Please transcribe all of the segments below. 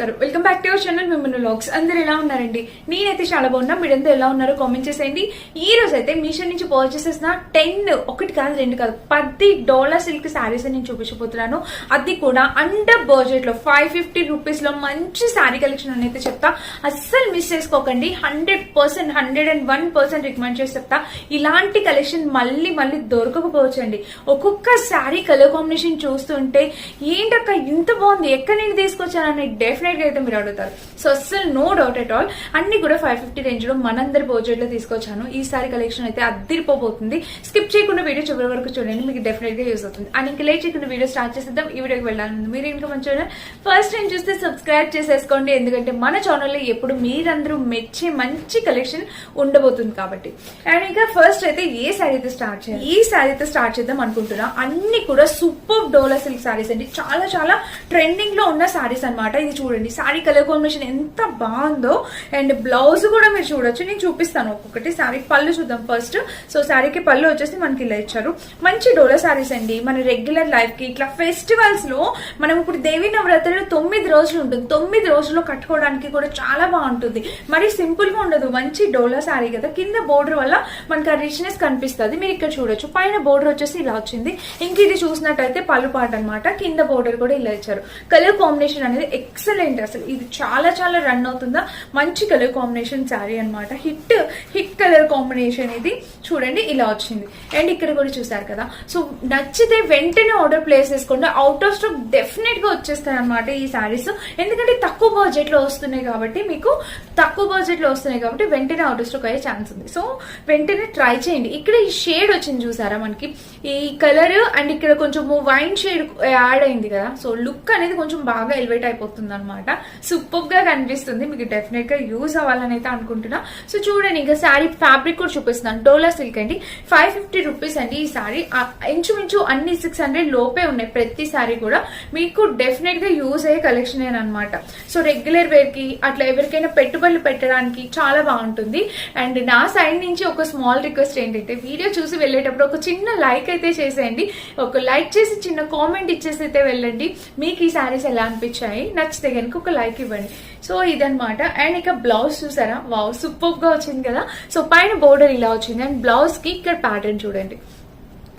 నమస్కారం. Welcome back to your channel మిమ్మల్ని లాగ్స్ అందరు ఎలా ఉన్నారండి? నేనైతే చాలా బాగున్నా. మీరంతా ఎలా ఉన్నారో కామెంట్ చేసేయండి. ఈ రోజు అయితే మీషో నుంచి పర్చేస్ చేసిన టెన్ ఒకటి కాదు రెండు కాదు పది డాలర్ సిల్క్ శారీస్ నేను చూపించబోతున్నాను. అది కూడా అండర్ బడ్జెట్లో ఫైవ్ ఫిఫ్టీ రూపీస్లో మంచి శారీ కలెక్షన్ అని అయితే చెప్తా. అస్సలు మిస్ చేసుకోకండి. Hundred percent hundred and one percent recommend చేసి చెప్తా. ఇలాంటి కలెక్షన్ మళ్ళీ మళ్ళీ దొరకకపోవచ్చండి. ఒక్కొక్క శారీ కలర్ కాంబినేషన్ చూస్తుంటే ఏంటక్క ఇంత బాగుంది? ఎక్కడ నేను తీసుకొచ్చానని? డెఫినెట్ గా అయితే మీరు అడుగుతారు. సో అస్సలు నో డౌట్ ఎట్ ఆల్. అన్ని కూడా ఫైవ్ ఫిఫ్టీ రేంజ్లో మనందరి బడ్జెట్లో తీసుకొచ్చాను. ఈ సారీ కలెక్షన్ అయితే అద్దరిపోబోతుంది. స్కిప్ చేయకుండా వీడియో చివరి వరకు చూడండి. మీకు డెఫినెట్గా యూస్ అవుతుంది. అండ్ ఇంకా లేట్ చేయకుండా వీడియో స్టార్ట్ చేసేద్దాం. ఈ వీడియోకి వెళ్ళాలి మీరు ఇంకా మన ఛానల్ ఫస్ట్ టైం చూస్తే సబ్స్క్రైబ్ చేసేసుకోండి. ఎందుకంటే మన ఛానల్లో ఎప్పుడు మీరందరూ మెచ్చే మంచి కలెక్షన్ ఉండబోతుంది కాబట్టి. అండ్ ఇంకా ఫస్ట్ అయితే ఏ శారీ అయితే స్టార్ట్ చేయాలి? ఈ శారీ అయితే స్టార్ట్ చేద్దాం అనుకుంటున్నా. అన్ని కూడా సూపర్ డోలా సిల్క్ శారీస్ అండి. చాలా చాలా ట్రెండింగ్లో ఉన్న శారీస్ అన్నమాట. ఇది చూడండి. శారీ కలర్ కాంబినేషన్ ఎంత బాగుందో అండ్ బ్లౌజ్ కూడా మీరు చూడొచ్చు. నేను చూపిస్తాను ఒక్కొక్కటి. శారీ పళ్ళు చూద్దాం ఫస్ట్ సో శారీకి పళ్ళు వచ్చేసి మనకి ఇలా ఇచ్చారు. మంచి డోలో శారీస్ అండి. మన రెగ్యులర్ లైఫ్కి ఇట్లా ఫెస్టివల్స్లో మనం ఇప్పుడు దేవి నవరాత్రులు తొమ్మిది రోజులు ఉంటుంది. తొమ్మిది రోజుల్లో కట్టుకోవడానికి కూడా చాలా బాగుంటుంది. మరి సింపుల్గా ఉండదు. మంచి డోలా శారీ కదా. కింద బోర్డర్ వల్ల మనకి ఆ రిచ్నెస్ కనిపిస్తుంది. మీరు ఇక్కడ చూడొచ్చు. పైన బోర్డర్ వచ్చేసి ఇలా వచ్చింది. ఇంక ఇది చూసినట్టయితే పళ్ళు పాట అనమాట కింద బోర్డర్ కూడా ఇలా ఇచ్చారు. కలర్ కాంబినేషన్ అనేది ఎక్సలెంట్ అసలు? ఇది చాలా చాలా రన్ అవుతుందా? మంచి కలర్ కాంబినేషన్ శారీ అన్నమాట. హిట్ హిట్ కలర్ కాంబినేషన్ ఇది. చూడండి ఇలా వచ్చింది. అండ్ ఇక్కడ కూడా చూసారు కదా. సో నచ్చితే వెంటనే ఆర్డర్ ప్లేస్ చేసుకోండి. అవుట్ ఆఫ్ స్టాక్ డెఫినెట్గా వచ్చేస్తాయి అనమాట ఈ శారీస్ ఎందుకంటే తక్కువ బడ్జెట్లో వస్తున్నాయి కాబట్టి మీకు తక్కువ బడ్జెట్లో వస్తున్నాయి కాబట్టి వెంటనే అవుట్ ఆఫ్ స్టాక్ అయ్యే ఛాన్స్ ఉంది. సో వెంటనే ట్రై చేయండి. ఇక్కడ ఈ షేడ్ వచ్చింది చూసారా మనకి? ఈ కలర్ అండ్ ఇక్కడ కొంచెం వైన్ షేడ్ యాడ్ అయింది కదా. సో లుక్ అనేది కొంచెం బాగా ఎలివేట్ అయిపోతుంది అనమాట సూపర్గా కనిపిస్తుంది. మీకు డెఫినెట్గా యూజ్ అవ్వాలని అయితే అనుకుంటున్నా. సో చూడండి ఇంకా శారీ ఫ్యాబ్రిక్ కూడా చూపిస్తున్నాను. డోలా సిల్క్ అండి. ఫైవ్ ఫిఫ్టీ రూపీస్ అండి ఈ శారీ. ఇంచుమించు అన్ని సిక్స్ హండ్రెడ్ లోపే ఉన్నాయి ప్రతి శారీ కూడా. మీకు డెఫినెట్గా యూజ్ అయ్యే కలెక్షన్ అనమాట సో రెగ్యులర్ వేర్కి అట్లా ఎవరికైనా పెట్టుబడులు పెట్టడానికి చాలా బాగుంటుంది. అండ్ నా సైడ్ నుంచి ఒక స్మాల్ రిక్వెస్ట్ ఏంటంటే వీడియో చూసి వెళ్ళేటప్పుడు ఒక చిన్న లైక్ అయితే చేసేయండి. ఒక లైక్ చేసి చిన్న కామెంట్ ఇచ్చేసి అయితే వెళ్ళండి. మీకు ఈ శారీస్ ఎలా అనిపించాయి? నచ్చితే కనుక ఒక లైక్ ఇవ్వండి. సో ఇదనమాట అండ్ ఇక బ్లౌజ్ చూసారా? వావ్ సూపర్గా వచ్చింది కదా? సో పైన బోర్డర్ ఇలా వచ్చింది. అండ్ బ్లౌజ్కి ఇక్కడ ప్యాటర్న్ చూడండి.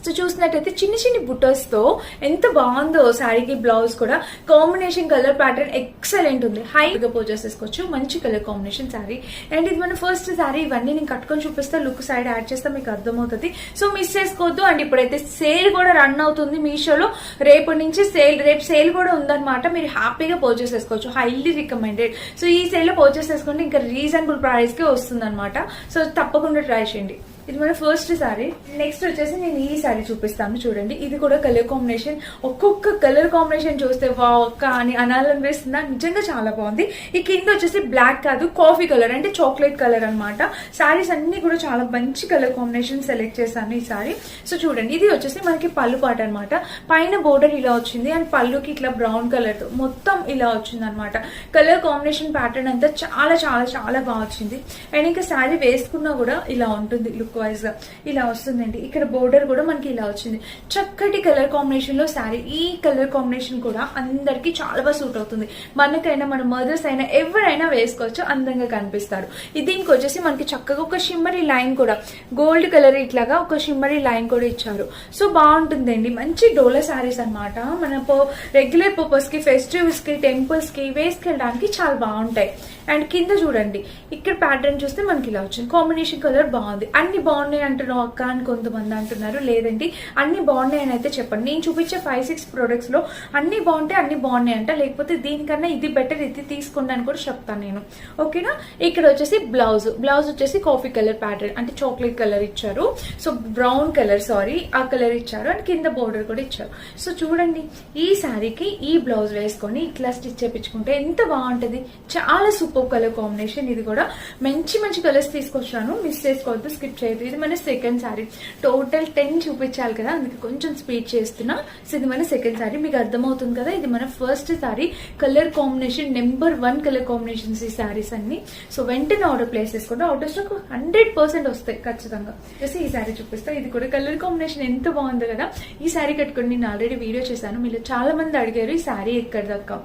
సో చూసినట్టయితే చిన్న చిన్న బుట్టర్స్తో ఎంత బాగుందో శారీకి బ్లౌజ్ కూడా. కాంబినేషన్ కలర్ ప్యాటర్న్ ఎక్సలెంట్ ఉంది. హైగా పోజెస్ చేసుకోవచ్చు మంచి కలర్ కాంబినేషన్ శారీ అండ్ ఇది మన ఫస్ట్ శారీ ఇవన్నీ నేను కట్టుకొని చూపిస్తా. లుక్ సైడ్ యాడ్ చేస్తే. మీకు అర్థమవుతుంది. సో మిస్ చేసుకోవద్దు. అండ్ ఇప్పుడైతే సేల్ కూడా రన్ అవుతుంది మీషోలో. రేపటి నుంచి సేల్ రేపు సేల్ కూడా ఉందన్నమాట. మీరు హ్యాపీగా పర్చేస్ చేసుకోవచ్చు హైలీ రికమెండెడ్ సో ఈ సేల్లో పర్చేస్ చేసుకుంటే ఇంకా రీజనబుల్ ప్రైస్కి వస్తుంది అనమాట సో తప్పకుండా ట్రై చేయండి. ఇది మన ఫస్ట్ సారీ నెక్స్ట్ వచ్చేసి నేను ఈ సారీ చూపిస్తాను చూడండి. ఇది కూడా కలర్ కాంబినేషన్ ఒక్కొక్క కలర్ కాంబినేషన్ చూస్తే వా ఒక్క అని అనాలనిపిస్తుందా నిజంగా చాలా బాగుంది. ఈ కింద వచ్చేసి బ్లాక్ కాదు కాఫీ కలర్ అంటే చాక్లెట్ కలర్ అనమాట సారీస్ అన్ని కూడా చాలా మంచి కలర్ కాంబినేషన్ సెలెక్ట్ చేశాను ఈ సారీ సో చూడండి. ఇది వచ్చేసి మనకి పళ్ళు పాట అనమాట పైన బోర్డర్ ఇలా వచ్చింది అండ్ పళ్ళుకి ఇట్లా బ్రౌన్ కలర్ మొత్తం ఇలా వచ్చింది అనమాట కలర్ కాంబినేషన్ ప్యాటర్న్ అంతా చాలా చాలా చాలా బాగా వచ్చింది. అండ్ ఇంకా శారీ వేసుకున్నా కూడా ఇలా ఉంటుంది. లుక్ వైజ్గా ఇలా వస్తుందండి. ఇక్కడ బోర్డర్ కూడా మనకి ఇలా వచ్చింది. చక్కటి కలర్ కాంబినేషన్లో శారీ ఈ కలర్ కాంబినేషన్ కూడా అందరికి చాలా బాగా సూట్ అవుతుంది. మనకైనా మన మదర్స్ అయినా ఎవరైనా వేసుకోవచ్చు అందంగా కనిపిస్తారు. ఇది దీనికి వచ్చేసి మనకి చక్కగా ఒక షిమ్మరీ లైన్ కూడా. గోల్డ్ కలర్ ఇట్లాగా ఒక షిమ్మరీ లైన్ కూడా ఇచ్చారు. సో బాగుంటుందండి. మంచి డోలా శారీస్ అన్నమాట. మన రెగ్యులర్ పర్పస్కి ఫెస్టివల్స్కి టెంపుల్స్కి వేసుకెళ్ళడానికి చాలా బాగుంటాయి. అండ్ కింద చూడండి. ఇక్కడ ప్యాటర్న్ చూస్తే మనకి ఇలా వచ్చింది. కాంబినేషన్ కలర్ బాగుంది. అన్ని బాగున్నాయి అంటున్నావు అక్క అని కొంతమంది అంటున్నారు. లేదండి అన్ని బాగున్నాయి అని అయితే చెప్పండి. నేను చూపించే ఫైవ్ సిక్స్ ప్రొడక్ట్స్లో అన్ని బాగుంటాయి అన్ని బాగున్నాయి అంట. లేకపోతే దీనికన్నా ఇది బెటర్ ఇది తీసుకోండి అని కూడా చెప్తాను నేను. ఓకేనా ఇక్కడ వచ్చేసి బ్లౌజ్ బ్లౌజ్ వచ్చేసి కాఫీ కలర్ ప్యాటర్న్ అంటే చాక్లెట్ కలర్ ఇచ్చారు. సో బ్రౌన్ కలర్ సారీ ఆ కలర్ ఇచ్చారు అండ్ కింద బోర్డర్ కూడా ఇచ్చారు. సో చూడండి ఈ శారీకి ఈ బ్లౌజ్ వేసుకొని ఇట్లా స్టిచ్ చేపించుకుంటే ఎంత బాగుంటది. చాలా సూపర్ కలర్ కాంబినేషన్ ఇది కూడా మంచి మంచి కలర్స్ తీసుకొచ్చాను. మిస్ చేసుకోవద్దు స్కిప్ లేదు. ఇది మన సెకండ్ శారీ టోటల్ టెన్ చూపించాలి కదా అందుకే కొంచెం స్పీడ్ చేస్తున్నా. సో ఇది మన సెకండ్ శారీ మీకు అర్థమవుతుంది కదా ఇది మన first sari colour combination number one colour combinations ఈ శారీస్ అన్ని. సో వెంటనే ఆర్డర్ ప్లేస్ చేసుకుంటే out of stock hundred percent వస్తాయి ఖచ్చితంగా. జస్ట్ ఈ శారీ చూపిస్తా. ఇది కూడా కలర్ కాంబినేషన్ ఎంత బాగుంది కదా. ఈ శారీ కట్టుకుని నేను ఆల్రెడీ వీడియో చేశాను. మీరు చాలా మంది అడిగారు ఈ శారీ ఎక్కడ దాకా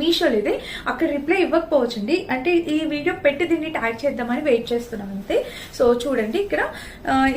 మీషోలో ఇది అక్కడ రిప్లై ఇవ్వకపోవచ్చండి. అంటే ఈ వీడియో పెట్టి దీన్ని ట్యాగ్ చేద్దామని వెయిట్ చేస్తున్నాం అంతే. సో చూడండి ఇక్కడ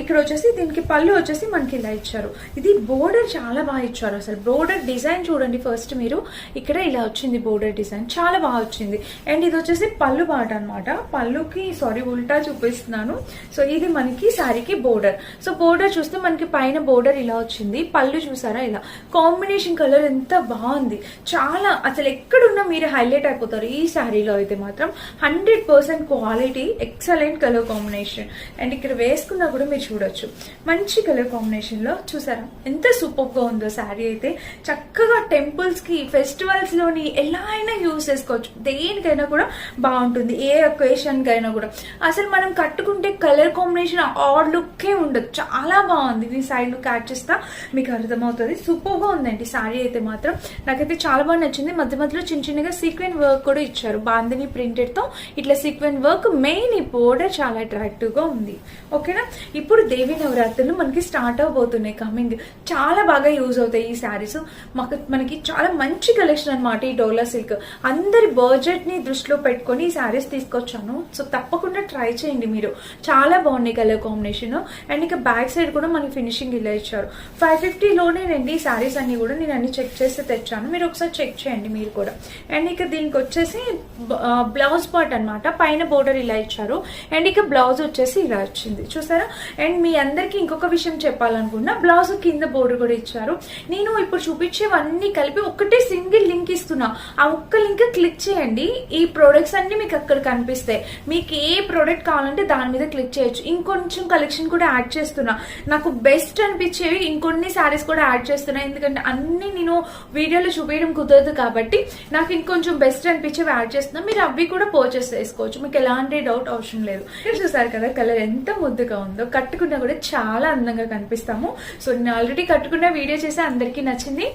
ఇక్కడ వచ్చేసి దీనికి పళ్ళు వచ్చేసి మనకి ఇలా ఇచ్చారు. ఇది బోర్డర్ చాలా బాగా ఇచ్చారు అసలు. బోర్డర్ డిజైన్ చూడండి ఫస్ట్ మీరు. ఇక్కడ ఇలా వచ్చింది బోర్డర్ డిజైన్ చాలా బాగా వచ్చింది. అండ్ ఇది వచ్చేసి పళ్ళు బాట అనమాట పళ్ళుకి సారీ ఉల్టా చూపిస్తున్నాను. సో ఇది మనకి శారీకి బోర్డర్ సో బోర్డర్ చూస్తే మనకి పైన బోర్డర్ ఇలా వచ్చింది. పళ్ళు చూసారా ఇలా? కాంబినేషన్ కలర్ ఎంత బాగుంది. చాలా అసలు ఎక్కడ ఎక్కడున్నా మీరు హైలైట్ అయిపోతారు. ఈ శారీలో అయితే మాత్రం hundred percent quality excellent colour combination and ఇక్కడ వేసుకున్నా కూడా మీరు చూడొచ్చు. మంచి కలర్ కాంబినేషన్లో చూసారా? ఎంత సూపర్గా ఉందో శారీ అయితే. చక్కగా టెంపుల్స్కి ఫెస్టివల్స్లోని ఎలా అయినా యూస్ చేసుకోవచ్చు. దేనికైనా కూడా బాగుంటుంది. ఏ ఒకేషన్ కైనా కూడా. అసలు మనం కట్టుకుంటే కలర్ కాంబినేషన్ ఆడ్ లుక్కే ఉండదు. చాలా బాగుంది. నేను సైడ్ లుక్ యాడ్ చేస్తా మీకు అర్థమవుతుంది. సూపర్గా ఉందండి. సారీ అయితే మాత్రం. నాకైతే చాలా బాగా నచ్చింది. మధ్య మధ్యలో చిన్న చిన్నగా సీక్వెన్ వర్క్ కూడా ఇచ్చారు. బాందిని ప్రింటెడ్తో. ఇట్లా సీక్వెన్ వర్క్ మెయిన్ ఈ బోర్డర్ చాలా అట్రాక్టివ్గా ఉంది. ఓకేనా ఇప్పుడు దేవి నవరాత్రులు మనకి స్టార్ట్ అవబోతున్నాయి. కమింగ్ చాలా బాగా యూజ్ అవుతాయి ఈ శారీస్ మాకు మనకి చాలా మంచి కలెక్షన్ అనమాట ఈ డోలా సిల్క్ అందరి బడ్జెట్ని దృష్టిలో పెట్టుకొని ఈ శారీస్ తీసుకొచ్చాను. సో తప్పకుండా ట్రై చేయండి మీరు. చాలా బాగున్నాయి కలర్ కాంబినేషన్ అండ్ ఇక బ్యాక్ సైడ్ కూడా మనకి ఫినిషింగ్ ఇలా ఇచ్చారు. ఫైవ్ ఫిఫ్టీలోనే రండి ఈ శారీస్ అన్ని కూడా. నేను అన్ని చెక్ చేసి తెచ్చాను. మీరు ఒకసారి చెక్ చేయండి మీరు కూడా. అండ్ ఇక దీనికి వచ్చేసి బ్లౌజ్ పార్ట్ అనమాట పైన బోర్డర్ ఇలా ఇచ్చారు. అండ్ ఇక బ్లౌజ్ వచ్చేసి ఇలా వచ్చింది. చూసారా? అండ్ మీ అందరికి ఇంకొక విషయం చెప్పాలనుకున్నా బ్లౌజ్ కింద బోర్డర్ కూడా ఇచ్చారు. నేను ఇప్పుడు చూపించేవన్నీ కలిపి ఒకటే సింగిల్ లింక్ ఇస్తున్నా. ఆ ఒక్క లింక్ క్లిక్ చేయండి. ఈ ప్రొడక్ట్స్ అన్ని మీకు అక్కడ కనిపిస్తాయి. మీకు ఏ ప్రోడక్ట్ కావాలంటే దాని మీద క్లిక్ చేయొచ్చు. ఇంకొంచెం కలెక్షన్ కూడా యాడ్ చేస్తున్నా. నాకు బెస్ట్ అనిపించేవి ఇంకొన్ని శారీస్ కూడా యాడ్ చేస్తున్నా. ఎందుకంటే అన్ని నేను వీడియోలో చూపించడం కుదరదు కాబట్టి నాకు ఇంకొంచెం బెస్ట్ అనిపించేవి యాడ్ చేస్తున్నా. మీరు అవి కూడా పర్చేస్ చేసుకోవచ్చు మీకు ఎలాంటి డౌట్ అవసరం లేదు. చూసారు కదా కలర్ ఎంత ముద్దుగా ఉందో. కట్టుకున్నా కూడా చాలా అందంగా కనిపిస్తాము. సో నేను ఆల్రెడీ కట్టుకున్న వీడియో చేసి అందరికీ నచ్చింది.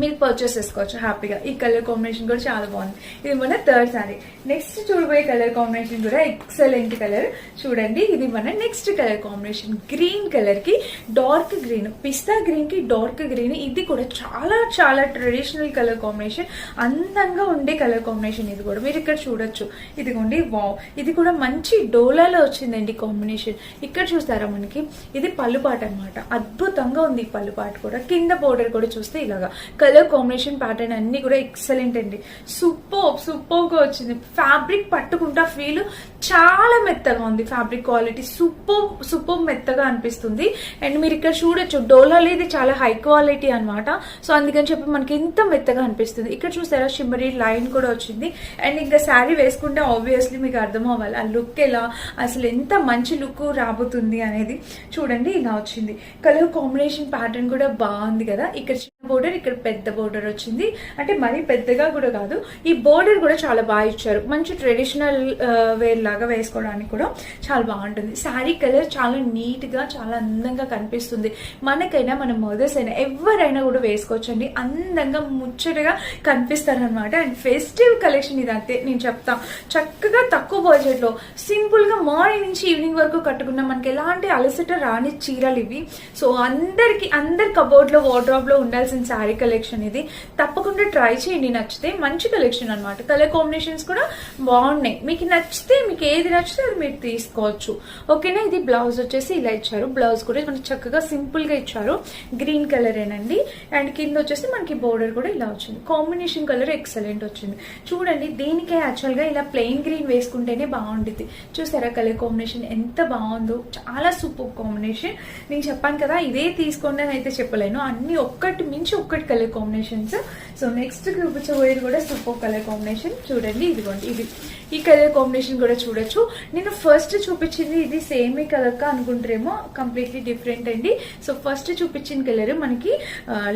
మీరు పర్చేస్ చేసుకోవచ్చు. హ్యాపీగా ఈ కలర్ కాంబినేషన్ కూడా చాలా బాగుంది. ఇది మన థర్డ్ సారీ నెక్స్ట్ చూడబోయే కలర్ కాంబినేషన్ కూడా ఎక్సలెంట్ కలర్ చూడండి ఇది మన నెక్స్ట్ కలర్ కాంబినేషన్ గ్రీన్ కలర్కి డార్క్ గ్రీన్ పిస్తా గ్రీన్కి డార్క్ గ్రీన్ ఇది కూడా చాలా చాలా ట్రెడిషనల్ కలర్ కాంబినేషన్ అందంగా ఉండే కలర్ కాంబినేషన్ ఇది కూడా. మీరు ఇక్కడ చూడొచ్చు. ఇదిగోండి వావ్ ఇది కూడా మంచి డోలాలో వచ్చిందండి కాంబినేషన్ ఇక్కడ చూస్తారా మనకి? ఇది పళ్ళుపాట అన్నమాట. అద్భుతంగా ఉంది ఈ పళ్ళుపాట కూడా. కింద బోర్డర్ కూడా చూస్తే ఇలాగా. కలర్ కాంబినేషన్ ప్యాటర్న్ అన్ని కూడా ఎక్సలెంట్ అండి. సూపర్ సూపర్గా వచ్చింది. ఫ్యాబ్రిక్ పట్టుకుంటా ఫీల్ చాలా మెత్తగా ఉంది ఫ్యాబ్రిక్ క్వాలిటీ సూపర్ సూపర్ మెత్తగా అనిపిస్తుంది. అండ్ మీరు ఇక్కడ చూడొచ్చు డోలాలో ఇది చాలా హై క్వాలిటీ అన్నమాట. సో అందుకని చెప్పి మనకి ఇంత మెత్తగా అనిపిస్తుంది. ఇక్కడ చూసారా షిమ్మరీ లైన్ కూడా వచ్చింది. అండ్ ఇంకా శారీ వేసుకుంటే ఆబ్వియస్లీ మీకు అర్థం అవ్వాలి ఆ లుక్ ఎలా అసలు ఎంత మంచి లుక్ రాబోతుంది అనేది చూడండి ఇలా వచ్చింది. కలర్ కాంబినేషన్ ప్యాటర్న్ కూడా బాగుంది కదా. ఇక్కడ చిన్న బోర్డర్ ఇక్కడ పెద్ద బోర్డర్ వచ్చింది. అంటే మరీ పెద్దగా కూడా కాదు. ఈ బోర్డర్ కూడా చాలా బాగా ఇచ్చారు. మంచి ట్రెడిషనల్ uh, వేర్ లాగా వేసుకోవడానికి కూడా చాలా బాగుంటుంది. శారీ కలర్ చాలా నీట్గా చాలా అందంగా కనిపిస్తుంది. మనకైనా మన మదర్స్ అయినా ఎవరైనా కూడా వేసుకోవచ్చండి. అందంగా ముచ్చటగా కనిపిస్తారనమాట అండ్ ఫెస్టివ్ కలెక్షన్ ఇది అంతే నేను చెప్తా. చక్కగా తక్కువ బడ్జెట్లో సింపుల్గా మార్నింగ్ నుంచి ఈవినింగ్ వరకు కట్టుకున్న మనకి ఎలాంటి అలసట రాని చీరలు ఇవి. సో అందరికి అందరి కబోర్డ్లో వార్డ్రాప్లో ఉండాల్సిన శారీ కలెక్షన్ ఇది. తప్పకుండా ట్రై చేయండి. నచ్చితే మంచి కలెక్షన్ అన్నమాట. కలర్ కాంబినేషన్స్ కూడా బాగున్నాయి. మీకు నచ్చితే మీకు ఏది నచ్చితే అది మీరు తీసుకోవచ్చు. ఓకేనా? ఇది బ్లౌజ్ వచ్చేసి ఇలా ఇచ్చారు. బ్లౌజ్ కూడా మనకి చక్కగా సింపుల్గా ఇచ్చారు. గ్రీన్ కలర్ ఏనండి అండ్ కింద వచ్చేసి మనకి బోర్డర్ కూడా ఇలా వచ్చింది. కాంబినేషన్ కలర్ ఎక్సలెంట్ వచ్చింది. చూడండి దీనికే యాక్చువల్గా ఇలా ప్లెయిన్ గ్రీన్ వేసుకుంటేనే బాగుంటుంది చూసారా కలర్ కాంబినేషన్ ఎంత బాగుందో? చాలా సూపర్ కాంబినేషన్. నేను చెప్పాను కదా ఇదే తీసుకోండి అని అయితే చెప్పలేను. అన్ని ఒక్కటి మించి ఒక్కటి కలర్ కాంబినేషన్స్. సో నెక్స్ట్ చూపించబోయేది కూడా సూపర్ కలర్ కాంబినేషన్. చూడండి ఇదిగోండి ఇది. ఈ కలర్ కాంబినేషన్ కూడా చూడొచ్చు. నేను ఫస్ట్ చూపించింది ఇది సేమే కలర్ కా అనుకుంటారేమో కంప్లీట్లీ డిఫరెంట్ అండి. సో ఫస్ట్ చూపించిన కలర్ మనకి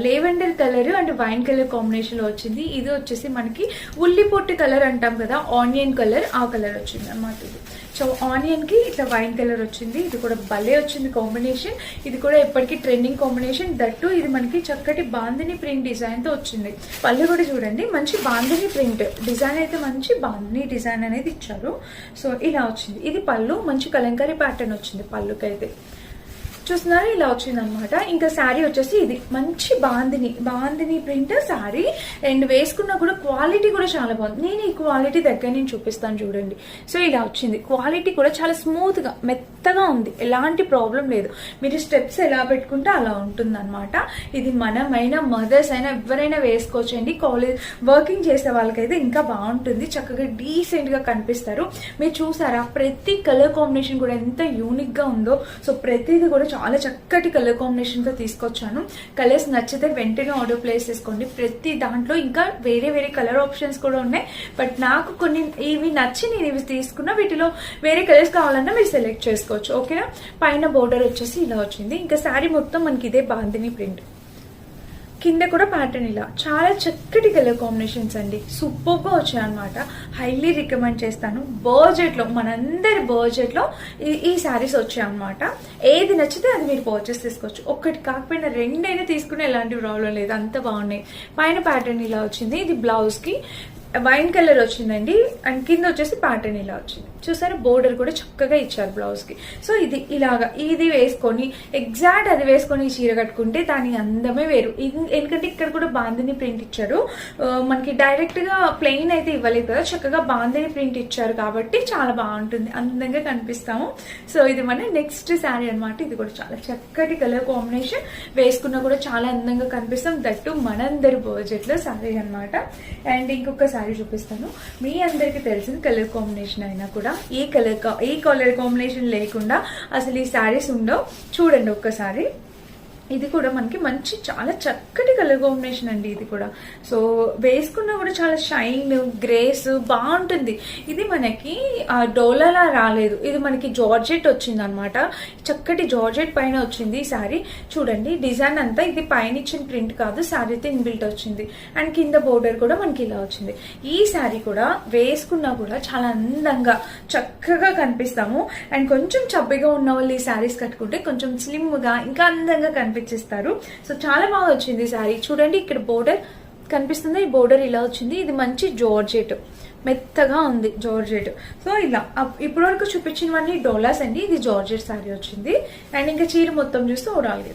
lavender colour and wine colour కాంబినేషన్లో వచ్చింది. ఇది వచ్చేసి మనకి ఉల్లి పొట్టి కలర్ అంటాం కదా ఆనియన్ కలర్ ఆ కలర్ వచ్చింది అన్నమాట ఇది. సో ఆనియన్కి ఇట్లా వైన్ కలర్ వచ్చింది. ఇది కూడా భలే వచ్చింది కాంబినేషన్ ఇది కూడా ఎప్పటికీ ట్రెండింగ్ కాంబినేషన్ దట్టు ఇది మనకి చక్కటి బాందిని ప్రింట్ డిజైన్తో వచ్చింది. పళ్ళు కూడా చూడండి. మంచి బాందిని ప్రింట్ డిజైన్ అయితే మంచి బాందిని డిజైన్ అనేది ఇచ్చారు. సో ఇలా వచ్చింది. ఇది పళ్ళు మంచి కలంకారీ ప్యాటర్న్ వచ్చింది పళ్ళుకైతే. చూస్తున్నారు ఇలా వచ్చిందనమాట ఇంకా శారీ వచ్చేసి ఇది మంచి బాందిని బాందిని ప్రింట్ శారీ. అండ్ వేసుకున్నా కూడా క్వాలిటీ కూడా చాలా బాగుంది. నేను ఈ క్వాలిటీ దగ్గర నేను చూపిస్తాను చూడండి. సో ఇలా వచ్చింది. క్వాలిటీ కూడా చాలా స్మూత్గా మెత్తగా ఉంది. ఎలాంటి ప్రాబ్లం లేదు. మీరు స్టెప్స్ ఎలా పెట్టుకుంటే అలా ఉంటుంది అనమాట ఇది మనమైనా మదర్స్ అయినా ఎవరైనా వేసుకోవచ్చండి. కాలేజ్ వర్కింగ్ చేసే వాళ్ళకైతే ఇంకా బాగుంటుంది. చక్కగా డీసెంట్గా కనిపిస్తారు. మీరు చూసారా? ప్రతి కలర్ కాంబినేషన్ కూడా ఎంత యూనిక్గా ఉందో. సో ప్రతిది కూడా చాలా చక్కటి కలర్ కాంబినేషన్తో తీసుకొచ్చాను. కలర్స్ నచ్చితే వెంటనే ఆర్డర్ ప్లేస్ చేసుకోండి. ప్రతి దాంట్లో ఇంకా వేరే వేరే కలర్ ఆప్షన్స్ కూడా ఉన్నాయి. బట్ నాకు కొన్ని ఇవి నచ్చి నేను ఇవి తీసుకున్నా వీటిలో వేరే కలర్స్ కావాలన్నా మీరు సెలెక్ట్ చేసుకోవచ్చు. ఓకేనా పైన బోర్డర్ వచ్చేసి ఇలా వచ్చింది. ఇంకా శారీ మొత్తం మనకి ఇదే బాందిని ప్రింట్ కింద కూడా ప్యాటర్న్ ఇలా. చాలా చక్కటి కలర్ కాంబినేషన్స్ అండి. సూపర్గా వచ్చాయన్నమాట. వచ్చాయి అనమాట హైలీ రికమెండ్ చేస్తాను బడ్జెట్లో మనందరి బడ్జెట్లో ఈ- ఈ శారీస్ వచ్చాయి అనమాట ఏది నచ్చితే అది మీరు పర్చేస్ తీసుకోవచ్చు ఒక్కటి కాకపోయినా రెండైనా తీసుకునే ఎలాంటి ప్రాబ్లం లేదు. అంత బాగున్నాయి. పైన ప్యాటర్న్ ఇలా వచ్చింది. ఇది బ్లౌజ్కి వైన్ కలర్ వచ్చిందండి అండ్ కింద వచ్చేసి ప్యాటర్న్ ఇలా వచ్చింది. చూసారా? బోర్డర్ కూడా చక్కగా ఇచ్చారు బ్లౌజ్కి సో ఇది ఇలాగా ఇది వేసుకొని ఎగ్జాక్ట్ అది వేసుకొని చీర కట్టుకుంటే దాని అందమే వేరు. ఎందుకంటే ఇక్కడ కూడా బాందిని ప్రింట్ ఇచ్చారు. మనకి డైరెక్ట్గా ప్లెయిన్ అయితే ఇవ్వలేదు కదా చక్కగా బాందిని ప్రింట్ ఇచ్చారు కాబట్టి చాలా బాగుంటుంది. అందంగా కనిపిస్తాము. సో ఇది మన నెక్స్ట్ శారీ అన్నమాట. ఇది కూడా చాలా చక్కటి కలర్ కాంబినేషన్. వేసుకున్నా కూడా చాలా అందంగా కనిపిస్తాం. దట్టు మనందరి బడ్జెట్లో శారీ అన్నమాట. అండ్ ఇంకొక శారీ చూపిస్తాను. మీ అందరికి తెలిసిన కలర్ కాంబినేషన్ అయినా కూడా ఏ కలర్ ఏ కలర్ కాంబినేషన్ లేకుండా అసలు ఈ శారీస్ ఉండవు. చూడండి ఒక్కసారి. ఇది కూడా మనకి మంచి చాలా చక్కటి కలర్ కాంబినేషన్ అండి ఇది కూడా. సో వేసుకున్నా కూడా చాలా షైన్ గ్రేస్ బాగుంటుంది. ఇది మనకి ఆ, డోలాలా రాలేదు. ఇది మనకి జార్జెట్ వచ్చింది అనమాట చక్కటి జార్జెట్ పైన వచ్చింది ఈ శారీ. చూడండి డిజైన్ అంతా ఇది పైన ఇచ్చిన ప్రింట్ కాదు శారీతో ఇన్బిల్ట్ వచ్చింది. అండ్ కింద బోర్డర్ కూడా మనకి ఇలా వచ్చింది. ఈ శారీ కూడా వేసుకున్నా కూడా చాలా అందంగా చక్కగా కనిపిస్తాము. అండ్ కొంచెం చబ్బిగా ఉన్న వాళ్ళు ఈ శారీస్ కట్టుకుంటే కొంచెం స్లిమ్గా ఇంకా అందంగా కనిపిస్తుంది కనిపించేస్తారు సో చాలా బాగా వచ్చింది శారీ. చూడండి ఇక్కడ బోర్డర్ కనిపిస్తుంది. ఈ బోర్డర్ ఇలా వచ్చింది. ఇది మంచి జార్జెట్ మెత్తగా ఉంది జార్జెట్ సో ఇలా. అప్- ఇప్పటి వరకు చూపించినవన్నీ డోలాస్ అండి. ఇది జార్జెట్ శారీ వచ్చింది. అండ్ ఇంకా చీర మొత్తం చూస్తే ఓడాలి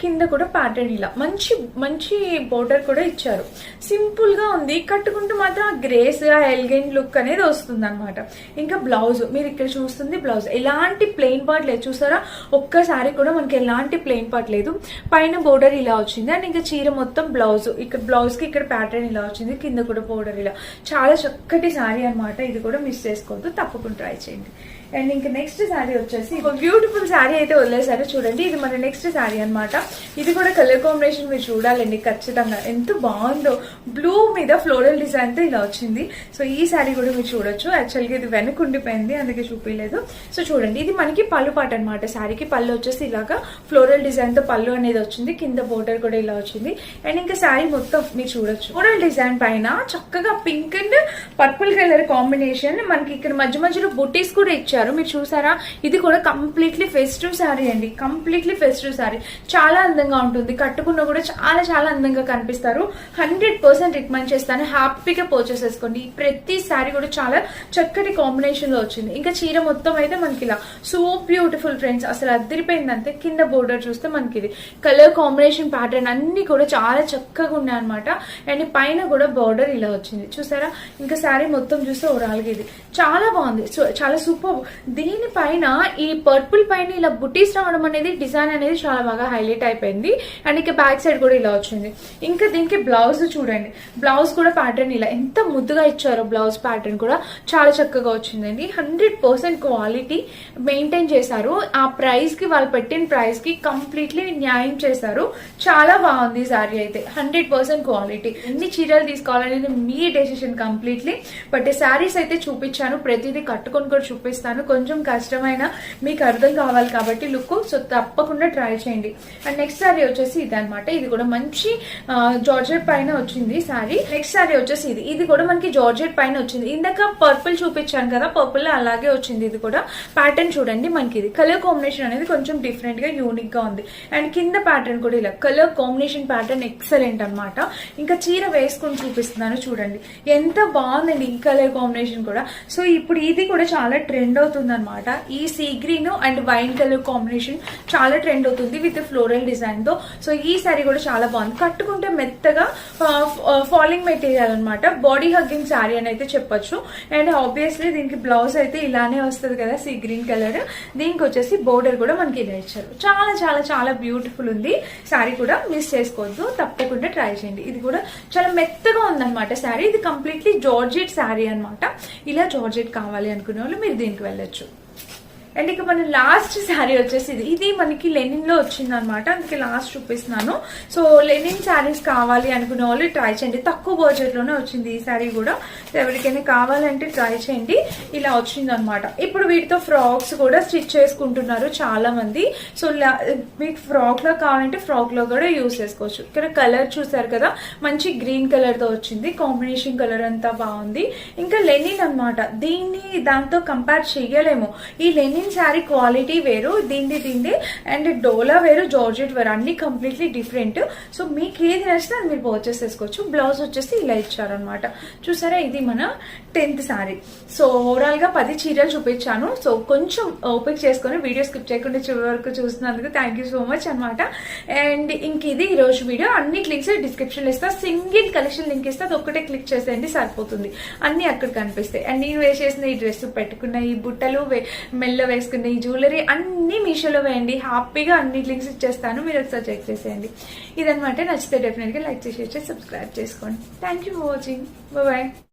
కింద కూడా ప్యాటర్న్ ఇలా. మంచి మంచి బోర్డర్ కూడా ఇచ్చారు. సింపుల్గా ఉంది. కట్టుకుంటూ మాత్రం ఆ గ్రేస్ ఆ ఎలిగెంట్ లుక్ అనేది వస్తుంది అనమాట ఇంకా బ్లౌజ్. మీరు ఇక్కడ చూస్తుంది బ్లౌజ్. ఎలాంటి ప్లెయిన్ పార్ట్ లేదు. చూసారా? ఒక్కసారి కూడా మనకి ఎలాంటి ప్లెయిన్ పార్ట్ లేదు. పైన బోర్డర్ ఇలా వచ్చింది. అండ్ ఇంకా చీర మొత్తం బ్లౌజ్. ఇక్కడ బ్లౌజ్కి ఇక్కడ ప్యాటర్న్ ఇలా వచ్చింది. కింద కూడా బోర్డర్ ఇలా. చాలా చక్కటి శారీ అన్నమాట. ఇది కూడా మిస్ చేసుకోవద్దు. తప్పకుండా ట్రై చేయండి. అండ్ ఇంకా నెక్స్ట్ శారీ వచ్చేసి బ్యూటిఫుల్ శారీ అయితే వదిలేశారు. చూడండి ఇది మన నెక్స్ట్ శారీ అన్నమాట. ఇది కూడా కలర్ కాంబినేషన్ మీరు చూడాలండి ఖచ్చితంగా. ఎంత బాగుందో. బ్లూ మీద ఫ్లోరల్ డిజైన్తో ఇలా వచ్చింది. సో ఈ శారీ కూడా మీరు చూడొచ్చు. యాక్చువల్గా ఇది వెనక ఉండిపోయింది అందుకే చూపించలేదు సో చూడండి ఇది మనకి పళ్ళు పాట అనమాట శారీకి పళ్ళు వచ్చేసి ఇలాగా ఫ్లోరల్ డిజైన్తో పళ్ళు అనేది వచ్చింది. కింద బోర్డర్ కూడా ఇలా వచ్చింది. అండ్ ఇంకా శారీ మొత్తం మీరు చూడొచ్చు. ఫ్లోరల్ డిజైన్ పైన చక్కగా pink and purple colour combination మనకి ఇక్కడ మధ్య మధ్యలో బుటీస్ కూడా ఇచ్చారు. మీరు చూసారా? ఇది కూడా కంప్లీట్లీ ఫెస్టివ్ శారీ అండి. కంప్లీట్లీ ఫెస్టివ్ శారీ చాలా అందంగా ఉంటుంది. కట్టుకున్న కూడా చాలా చాలా అందంగా కనిపిస్తారు. హండ్రెడ్ పర్సెంట్ రికమెండ్ చేస్తాను. హ్యాపీగా పర్చేస్ చేసుకోండి. ప్రతి శారీ కూడా చాలా చక్కటి కాంబినేషన్లో వచ్చింది. ఇంకా చీర మొత్తం అయితే మనకి ఇలా సో బ్యూటిఫుల్ ఫ్రెండ్స్ అసలు అద్దరిపోయిందంటే కింద బోర్డర్ చూస్తే మనకి ఇది కలర్ కాంబినేషన్ ప్యాటర్న్ అన్ని కూడా చాలా చక్కగా ఉన్నాయి అనమాట అండ్ పైన కూడా బోర్డర్ ఇలా వచ్చింది. చూసారా? ఇంకా శారీ మొత్తం చూస్తే ఓవరాల్గా ఇది. చాలా బాగుంది. సో చాలా సూపర్ దీనిపైన ఈ పర్పుల్ పైన ఇలా బుటీస్ రావడం అనేది డిజైన్ అనేది చాలా బాగా హైలైట్ అయిపోయింది. అండ్ ఇక బ్యాక్ సైడ్ కూడా ఇలా వచ్చింది. ఇంకా దీనికి బ్లౌజ్ చూడండి. బ్లౌజ్ కూడా ప్యాటర్న్ ఇలా ఎంత ముద్దుగా ఇచ్చారో బ్లౌజ్ ప్యాటర్న్ కూడా చాలా చక్కగా వచ్చిందండి. హండ్రెడ్ పర్సెంట్ క్వాలిటీ మెయింటైన్ చేశారు. ఆ ప్రైస్కి వాళ్ళు పెట్టిన ప్రైస్కి కంప్లీట్లీ న్యాయం చేశారు. చాలా బాగుంది సారీ అయితే. హండ్రెడ్ పర్సెంట్ క్వాలిటీ ఎన్ని చీరలు తీసుకోవాలనేది మీ డెసిషన్ కంప్లీట్లీ బట్ శారీస్ అయితే చూపించాను. ప్రతిదీ కట్టుకొని కూడా చూపిస్తాను. కొంచెం కష్టమైన మీకు అర్థం కావాలి కాబట్టి లుక్ సో తప్పకుండా ట్రై చేయండి. అండ్ నెక్స్ట్ శారీ వచ్చేసి ఇది అనమాట ఇది కూడా మంచి జార్జెట్ పైన వచ్చింది శారీ నెక్స్ట్ శారీ వచ్చేసి ఇది. ఇది కూడా మనకి జార్జెట్ పైన వచ్చింది. ఇందాక పర్పుల్ చూపించాను కదా పర్పుల్ అలాగే వచ్చింది ఇది కూడా. ప్యాటర్న్ చూడండి మనకి ఇది. కలర్ కాంబినేషన్ అనేది కొంచెం డిఫరెంట్గా యూనిక్గా ఉంది. అండ్ కింద ప్యాటర్న్ కూడా ఇలా. కలర్ కాంబినేషన్ ప్యాటర్న్ ఎక్సలెంట్ అనమాట ఇంకా చీర వేసుకొని చూపిస్తున్నాను చూడండి. ఎంత బాగుందండి ఈ కలర్ కాంబినేషన్ కూడా. సో ఇప్పుడు ఇది కూడా చాలా ట్రెండ్ అవుతుంది అనమాట ఈ sea green and wine colour combination చాలా ట్రెండ్ అవుతుంది విత్ ఫ్లోరల్ డిజైన్తో. సో ఈ సారీ కూడా చాలా బాగుంది. కట్టుకుంటే మెత్తగా ఫాలింగ్ మెటీరియల్ అనమాట బాడీ హగ్గింగ్ శారీ అని అయితే చెప్పొచ్చు. అండ్ ఆబ్వియస్లీ దీనికి బ్లౌజ్ అయితే ఇలానే వస్తుంది కదా సీ గ్రీన్ కలర్ దీనికి వచ్చేసి బోర్డర్ కూడా మనకి ఇలా ఇచ్చారు. చాలా చాలా చాలా బ్యూటిఫుల్ ఉంది. శారీ కూడా మిస్ చేసుకోవద్దు. తప్పకుండా ట్రై చేయండి. ఇది కూడా చాలా మెత్తగా ఉందన్నమాట శారీ ఇది కంప్లీట్లీ జార్జెట్ శారీ అన్నమాట. ఇలా జార్జెట్ కావాలి అనుకునే వాళ్ళు మీరు దీనికి వెళ్ళొచ్చు. అండ్ ఇక మన లాస్ట్ శారీ వచ్చేసి ఇది. ఇది మనకి లెనిన్లో వచ్చింది అనమాట అందుకే లాస్ట్ చూపిస్తున్నాను. సో లెనిన్ శారీస్ కావాలి అనుకునే వాళ్ళు ట్రై చేయండి. తక్కువ బడ్జెట్లోనే వచ్చింది ఈ శారీ కూడా. సో ఎవరికైనా కావాలంటే ట్రై చేయండి. ఇలా వచ్చింది అనమాట ఇప్పుడు వీటితో ఫ్రాక్స్ కూడా స్టిచ్ చేసుకుంటున్నారు చాలా మంది సో లా- మీకు ఫ్రాక్లో కావాలంటే ఫ్రాక్లో కూడా యూస్ చేసుకోవచ్చు. ఇక్కడ కలర్ చూసారు కదా? మంచి గ్రీన్ కలర్తో వచ్చింది. కాంబినేషన్ కలర్ అంతా బాగుంది. ఇంకా లెనిన్ అన్నమాట. దీన్ని దాంతో కంపేర్ చేయలేము. ఈ లెనిన్ శారీ క్వాలిటీ వేరు దిండి దిండి అండ్ డోలా వేరు జార్జెట్ వేరు అన్ని కంప్లీట్లీ డిఫరెంట్ సో మీకు ఏది నచ్చితే అది మీరు పర్చేస్ చేసుకోవచ్చు. బ్లౌజ్ వచ్చేసి ఇలా ఇచ్చారనమాట చూసారా ఇది మన టెన్త్ శారీ సో ఓవరాల్గా పది చీరలు చూపించాను. సో కొంచెం ఓపిక చేసుకొని వీడియో స్కిప్ చేయకుండా చివరి వరకు చూస్తున్నందుకు థ్యాంక్ యూ సో మచ్ అనమాట అండ్ ఇంక ఇది ఈ రోజు వీడియో అన్ని లింక్స్ డిస్క్రిప్షన్ ఇస్తా. సింగిల్ కలెక్షన్ లింక్ ఇస్తే అది ఒక్కటే క్లిక్ చేసేయండి సరిపోతుంది. అన్ని అక్కడ కనిపిస్తాయి. అండ్ నేను వేసేసిన ఈ డ్రెస్ పెట్టుకున్న ఈ బుట్టలు వే- మెల్ల వేసుకునే ఈ జ్యువెలరీ అన్ని మీషోలో వేయండి. హ్యాపీగా అన్ని లింక్స్ ఇచ్చేస్తాను. మీరు ఒకసారి చెక్ చేసేయండి. ఇదనమాట నచ్చితే డెఫినెట్గా లైక్ చేసి సబ్స్క్రైబ్ చేసుకోండి. Thank you for watching bye